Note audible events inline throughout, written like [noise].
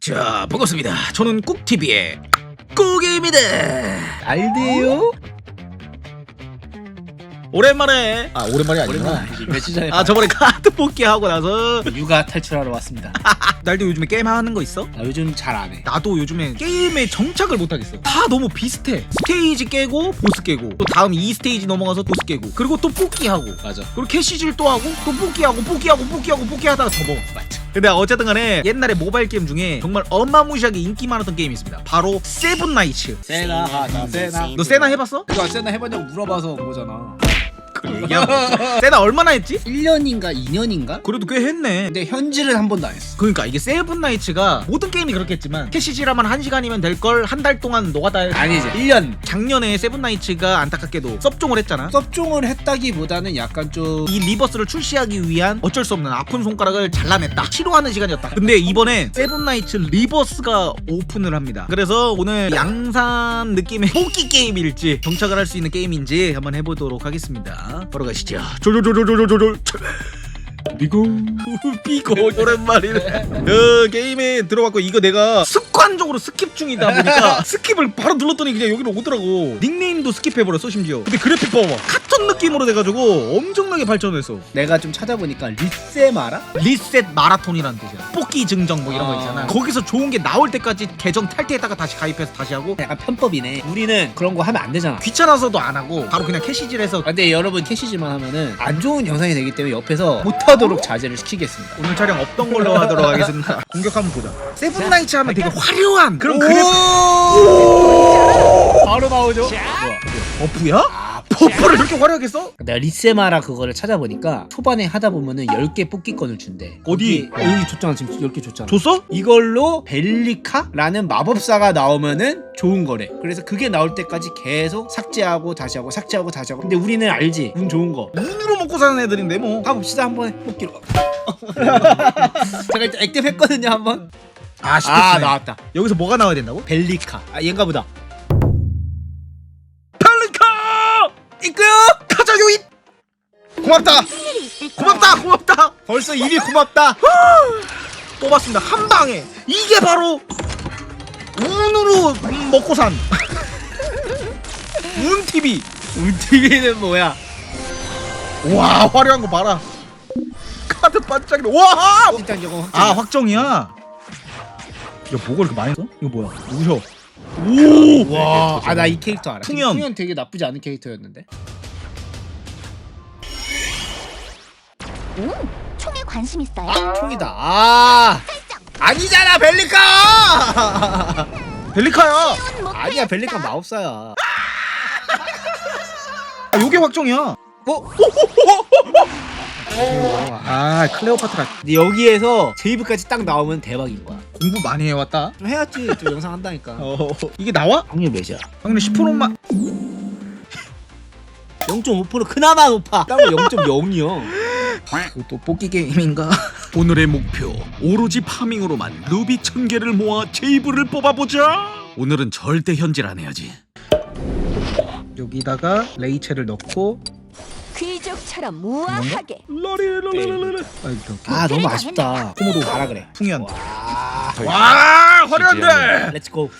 자 반갑습니다. 저는 꾹TV의 꾹입니다. 알디요? 오랜만에 아 오랜만이 아니구나. 며칠 전에 아 저번에 카드 뽑기 하고 나서 육아 탈출하러 왔습니다. [laughs] 날도 요즘에 게임 하는 거 있어? 나 요즘 잘 안 해. 나도 요즘에 게임에 정착을 못 하겠어. 다 너무 비슷해. 스테이지 깨고 보스 깨고 또 다음 이 스테이지 넘어가서 보스 깨고 그리고 또 뽑기 하고 맞아. 그리고 캐시질 또 하고 또 뽑기 하고 뽑기 하고 뽑기 하고 뽑기 하다가 접어. 맞아. 근데 어쨌든 간에 옛날에 모바일 게임 중에 정말 어마무시하게 인기 많았던 게임이 있습니다. 바로 세븐 나이츠. 세나 하나 세나. 너 세나 해봤어? 이거 세나 해봤냐고 물어봐서 온 거잖아. 그걸 얘기하고 [laughs] 세나 얼마나 했지? 1년인가 2년인가? 그래도 꽤 했네. 근데 현질은 한 번도 안 했어. 그러니까 이게 세븐나이츠가 모든 게임이 그렇겠지만 캐시지라만 한 시간이면 될 걸 한 달 동안 노가다 해. 아니지. 1년. 작년에 세븐나이츠가 안타깝게도 섭종을 했잖아. 섭종을 했다기보다는 약간 좀 이 리버스를 출시하기 위한 어쩔 수 없는 아픈 손가락을 잘라냈다. 치료하는 시간이었다. 근데 이번에 세븐나이츠 리버스가 오픈을 합니다. 그래서 오늘 양산 느낌의 [laughs] 뽑기 게임일지 정착을 할 수 있는 게임인지 한번 해보도록 하겠습니다. 바로 가시죠. 졸졸졸졸졸졸. 비고 비고 [laughs] 오랜만이네. 그 게임에 들어갔고 이거 내가 습관적으로 스킵 중이다 보니까 [laughs] 스킵을 바로 눌렀더니 그냥 여기로 오더라고. 닉네임도 스킵해버렸어 심지어. 근데 그래픽 봐봐 카툰 느낌으로 돼가지고 엄청나게 발전했어. 내가 좀 찾아보니까 리세마라? 리셋 마라톤이라는 뜻이야. 뽑기 증정 뭐 이런 거 아. 있잖아. 거기서 좋은 게 나올 때까지 계정 탈퇴했다가 다시 가입해서 다시 하고. 약간 편법이네. 우리는 그런 거 하면 안 되잖아. 귀찮아서도 안 하고 바로 그냥 캐시질해서 아, 근데 여러분 캐시지만 하면은 안 좋은 영상이 되기 때문에 옆에서 못하 도록 자제를 시키겠습니다. 오늘 촬영 없던 걸로 하도록 하겠습니다 [laughs] 공격 한번 보자 세븐나이츠 하면 되게 화려한 그런 그래픽 바로 나오죠. 버프야? 아, 버프를 그렇게 화려하게 써? 내가 리세마라 그거를 찾아보니까 초반에 하다 보면은 10개 뽑기권을 준대. 어디? 거기- 어, 여기 줬잖아. 지금 10개 줬잖아. 줬어? 이걸로 벨리카라는 마법사가 나오면은 좋은 거래. 그래서 그게 나올 때까지 계속 삭제하고 다시 하고 삭제하고 다시 하고. 근데 우리는 알지. 운 좋은 거. 운으로 먹고 사는 애들인데 뭐 가봅시다 한번 뽑기로. [laughs] 제가 일단 액땜 했거든요 한번. 아, 아 나왔다. 여기서 뭐가 나와야 된다고? 벨리카. 아 얘인가 보다. 고맙다! 고맙다! 고맙다! 벌써 일이 고맙다. 뽑았습니다 한 방에 이게 바로 운으로 음, 먹고 산 [laughs] 운TV 운TV는 뭐야? 와 화려한 거 봐라 카드 반짝이네 와! 일단 이거 확정. 아 확정이야 야 뭐가 이렇게 많이 써? 이거 뭐야 우셔 오! 와, 아 나 이 캐릭터 알아. 풍연. 풍연 되게 나쁘지 않은 캐릭터였는데. 오, 총에 관심 있어요? 총이다. 아, 아니잖아 벨리카. [laughs] 벨리카야 아니야 벨리카 마법사야. 아 요게 확정이야 어? 아 클레오파트라 근데 여기에서 제이브까지 딱 나오면 대박인 거야. 공부 많이 해왔다 좀 해야지 또 영상 한다니까. 어 이게 나와? 확률 몇이야? 확률 10%만 0.5% 그나마 높아. 딴거 0.0이요. 또 뽑기 게임인가? [laughs] 오늘의 목표 오로지 파밍으로만 루비 천 개를 모아 제이브를 뽑아보자. 오늘은 절대 현질 안 해야지. 여기다가 레이첼을 넣고 귀족처럼 우아하게 라리라라라라. 아 너무 아쉽다. 코모도 가라 그래. 풍연. 와, 와 화려한데. 렛츠고.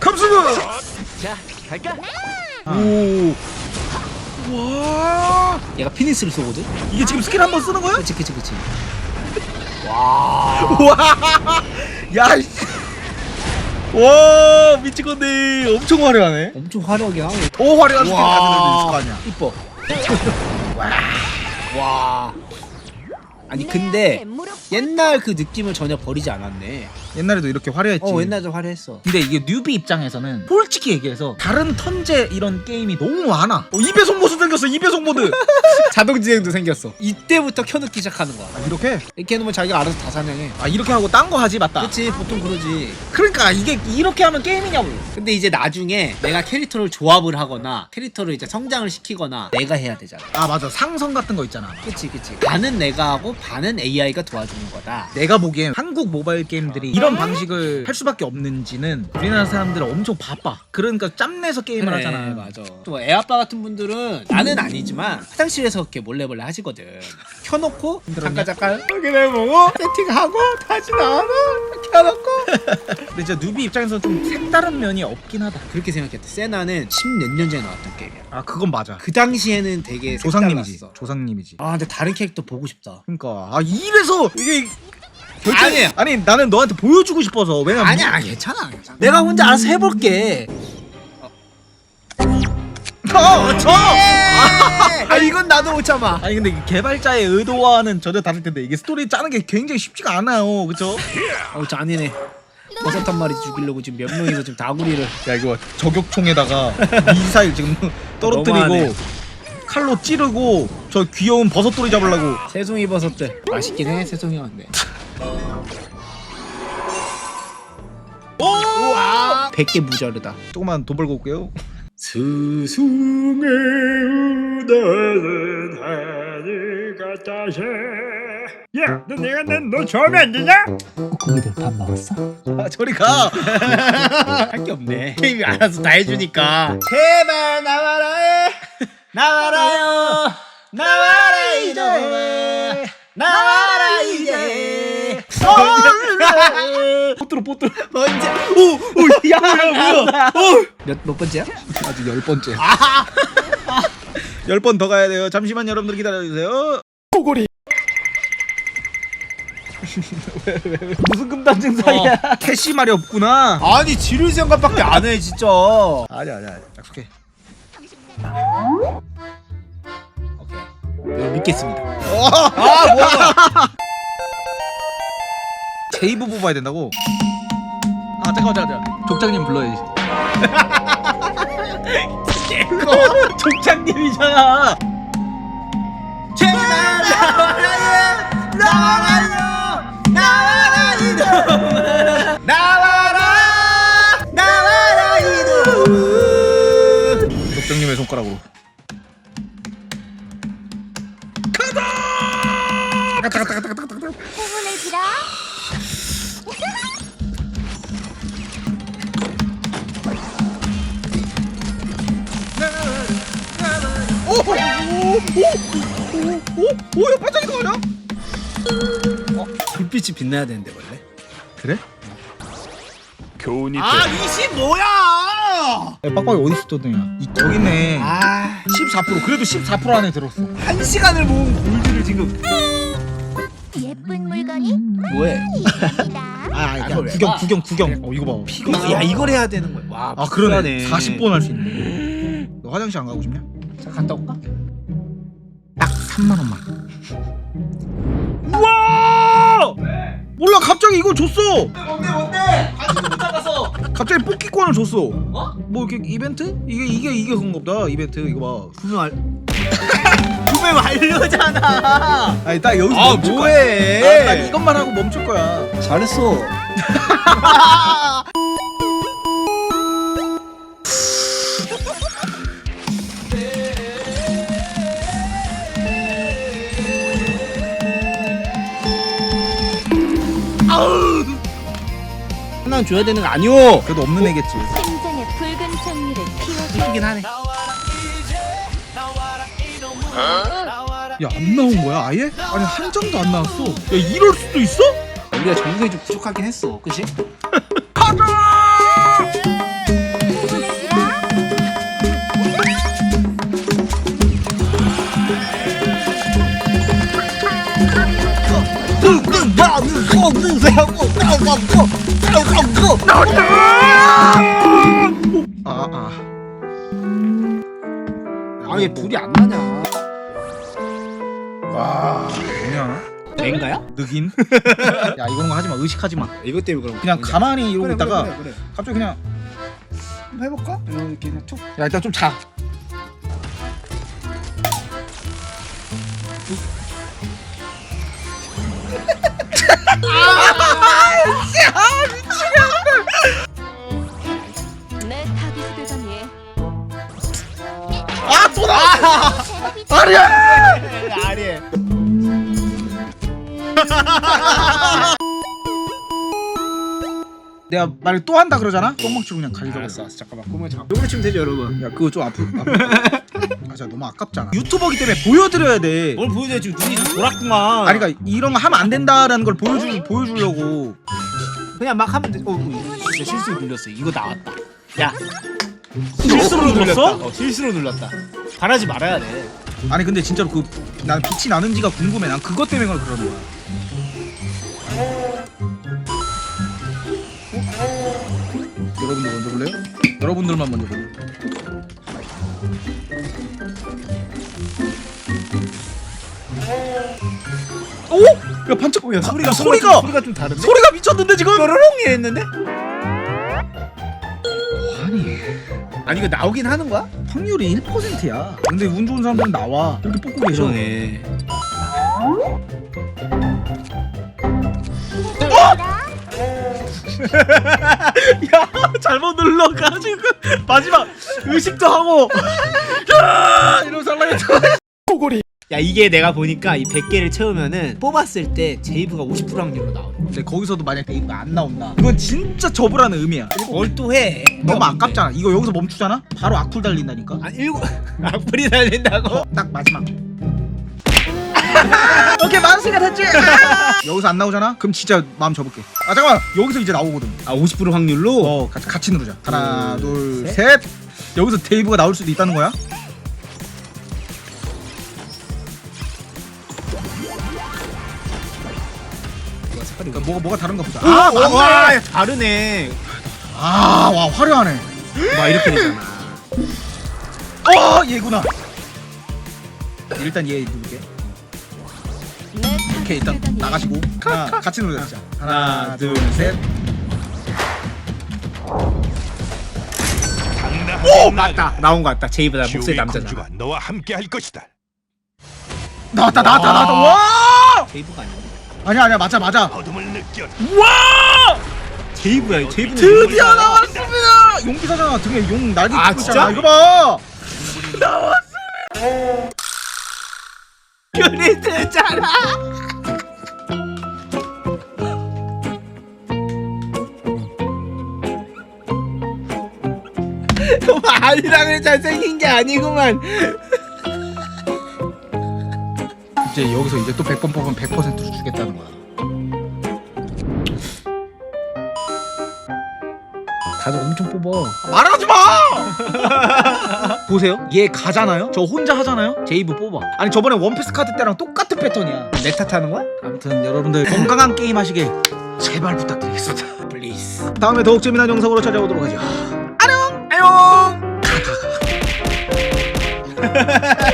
감수부. 자, 갈까? 오. 와. 얘가 피니스를 쏘거든. 이게 지금 스킬 한 번 쓰는 거야? 그치 그치 그치. 와. 와. [laughs] 야. 씨. 와 미치겠네. 엄청 화려하네. 엄청 화려하게 하네. 더 화려한 스킬 가진 애들 있을 거 아니야. 이뻐. [laughs] 와. 아니 근데 옛날 그 느낌을 전혀 버리지 않았네. 옛날에도 이렇게 화려했지. 어 옛날에 화려했어. 근데 이게 뉴비 입장에서는 솔직히 얘기해서 다른 턴제 이런 게임이 너무 많아. 어, 2배속 모드 생겼어. 2배속 모드. [laughs] 자동 진행도 생겼어. 이때부터 켜놓기 시작하는 거야. 이렇게? 이렇게 해놓으면 자기가 알아서 다 사냥해. 아 이렇게 하고 딴 거 하지 맞다. 그치 보통 그러지. 그러니까 이게 이렇게 하면 게임이냐고. 근데 이제 나중에 내가 캐릭터를 조합을 하거나 캐릭터를 이제 성장을 시키거나 내가 해야 되잖아. 아 맞아 상성 같은 거 있잖아. 그치 그치. 반은 내가 하고 반은 AI가 도와주는 거다. 내가 보기엔 한국 모바일 게임들이 이런 방식을 할 수밖에 없는지는 우리나라 사람들은 엄청 바빠. 그러니까 짬내서 게임을 그래, 하잖아. 맞아. 또 애 아빠 같은 분들은 나는 아니지만 화장실에서 이렇게 몰래 몰래 하시거든. 켜놓고? 잠깐 잠깐 확인해 보고 세팅하고 다시 나와서 켜놓고 근데 진짜 누비 입장에서 좀 색다른 면이 없긴 하다 그렇게 생각했대 세나는 10몇 년 전에 나왔던 게임이야 아 그건 맞아 그 당시에는 되게 조상님이지 색달랐어. 조상님이지 아 근데 다른 캐릭터 보고 싶다 그러니까 아 이래서 이게 결정... 아니야. 아니 나는 너한테 보여주고 싶어서. 왜냐면 아니야 괜찮아 괜찮아. 내가 혼자 알아서 해볼게. 어, 저! 아 이건 나도 못 참아. 아니 근데 이 개발자의 의도와는 전혀 다를 텐데 이게 스토리 짜는 게 굉장히 쉽지가 않아요. 그쵸? 어우 잔인해 버섯 한 마리 죽이려고 지금 몇 명이서 지금 다구리를. 야 이거 저격총에다가 [laughs] 미사일 지금 떨어뜨리고 너무하네. 칼로 찌르고 저 귀여운 버섯돌이 잡으려고. 새송이 버섯 들. 맛있긴 해 새송이 왔네 우와! 100개 무자르다. 조금만 돈 벌고 올게요. 스승의 우다는 하늘 같아서 야, 너 내가 넌너 좋아하면 안 되냐? 고기들 밥 먹었어? 아 저리 가! [laughs] 할 게 없네. 게임이 알아서 다 해주니까. 제발 나와라! 나와라 뽀뚜루 언제 오 오 야 뭐야 몇, 몇 번째야? 아직 열 번째. [laughs] 열번 더 가야 돼요. 잠시만 여러분들 기다려주세요. 고고리 [laughs] 무슨 금단 증상이야? 캐시 말이 없구나. 아니 지를 생각밖에 안 해 진짜. 아니야 아니야 약속해. 오케이. 네, 믿겠습니다. 아 뭐야. [laughs] 제이브 뽑아야 된다고? 아 잠깐만 잠깐만 족장님 불러야지. [laughs] 족장님이잖아. 제발 나와라 나와라 오오오오오야 반짝이는 거 아니야? 불빛이 빛나야 되는데 원래 그래? 교훈이 아 리신 뭐야 야, 빡빡이 어디 있었더냐 이 저기 있네 아 14% 그래도 14% 안에 들었어 한 시간을 모은 골드를 지금 예쁜 물건이 뭐해. 아, 아, 야, 그걸 왜 구경 봐? 구경 구경 어 이거 봐 이거 야 이걸 해야 되는 거야 와 아 그러네 불안해. 40번 할 수 있네 너 화장실 안 가고 싶냐? 자 갔다 올까? 딱 3만 원만. 우와! 몰라 갑자기 이거 줬어. 뭔데 뭔데 관심 못 잡아서 갑자기 뽑기권을 줬어. 어? 뭐 이렇게 이벤트? 이게 이게 이게 그런가 보다 이벤트. 이거 분명 알 분명 완료잖아. 봐 아니 딱 여기서 아 멈출 거야 뭐해? 아, 딱 이것만 하고 멈출 거야. 잘했어 [laughs] 하나는 줘야 되는 거 아니오 그래도 없는 애겠지 심장의 붉은 장미를 피워줘. 이긴 하네 야 안 나온 거야 아예? 아니 한 장도 안 나왔어 야 이럴 수도 있어? 우리가 정성이 좀 부족하긴 했어 그치? [laughs] 아 아 아얘 불이 안 나냐 와 뭐냐 랭가야? 느긴? [laughs] 야 이런 거 하지 마 의식하지 마 이것 때문에 그런 그냥. 가만히 이러고 그래, 있다가 그래, 그래, 그래. 갑자기 그냥 해볼까? 이렇게 그냥 툭 야 일단 좀 자 아니야! 아리 내가 말을 또 한다 그러잖아? 똥망치로 그냥 가리자고 알았어 잠깐만 꿈을 잡아 이걸로 치면 되죠 여러분 야 그거 좀 아프 아프 아 진짜 너무 아깝잖아 유튜버기 때문에 보여드려야 돼 뭘 보여줘야 지금 눈이 돌았구만 아니 그러니까 이런 거 하면 안 된다라는 걸 보여주, 보여주려고 그냥 막 하면 돼. 어, 어, 진짜 실수로 눌렀어. 이거 나왔다. 야. 실수로 눌렀어? 눌렀다. 어, 실수로 눌렀다. 바라지 말아야 돼. 아니 근데 진짜로 그 난 빛이 나는지가 궁금해. 난 그것 때문에 그러는 거야. 여러분들 먼저 볼래요? 여러분들만 먼저 볼래요? 오! 야 반짝 야, 소리가 소리가 소리가 소리가 좀 다른데? 소리가 미쳤는데 지금? 뾰로롱이 했는데? 아니 아니 이거 나오긴 하는 거야? 확률이 1%야. 근데 운 좋은 사람들은 나와. 이렇게 뽑고 계셔. 그러네. [laughs] 야 잘못 눌러가지고 마지막 의식도 하고 [laughs] 야 이러면서 코골이 야 이게 내가 보니까 이 100개를 채우면은 뽑았을 때 제이브가 50% 확률로 나오네. 근데 거기서도 만약 데이브가 안 나온다. 이건 진짜 접으라는 의미야. 뭘또 해? 너무 아깝잖아. 이거 여기서 멈추잖아? 바로 악쿨 달린다니까? 아 일곱 [laughs] 악플이 달린다고? 딱 마지막. [laughs] 오케이 만수가 됐지? [laughs] 여기서 안 나오잖아? 그럼 진짜 마음 접을게. 아 잠깐만! 여기서 이제 나오거든. 아 50% 확률로? 어 같이, 같이 누르자. 하나 둘셋! 여기서 데이브가 나올 수도 있다는 거야 그러니까 뭐가 뭐가 다른가 보자 아, 아 와, 맞네 와, 다르네. 아 와 화려하네 막 이렇게 되잖아. 어 얘구나 일단 얘 누를게 내 오케이 일단 나가시고 하나 같이 누르자 진짜. 하나 하나, 둘셋 오 맞다. 나온 거 같다. 제이브다 목소리 남자잖아. 너와 함께 할 것이다. 나왔다 나왔다 와. 나왔다 와 제이브가 아니야. 아니야 아니야 맞아 맞아 어둠을 느껴. 와 제이브야. 제이브는 드디어. 나왔습니다 용기 사잖아 등에 용 날개 아, 붙고 있잖아. 진짜? 이거 봐 별이 되잖아. 아니랑을 잘생긴 게 아니구만. 이제 여기서 이제 또 100번 뽑으면 100%로 주겠다는 거야 다들 엄청 뽑아. 말하지 마! [laughs] 보세요. 얘 가잖아요. 저 혼자 하잖아요. 제이브 뽑아. 아니 저번에 원피스 카드 때랑 똑같은 패턴이야. 내 탓하는 거야? 아무튼 여러분들 건강한 게임 하시길 제발 부탁드리겠습니다. [laughs] 플리즈. 다음에 더욱 재미난 영상으로 찾아오도록 하죠. 안녕. 안녕. [laughs]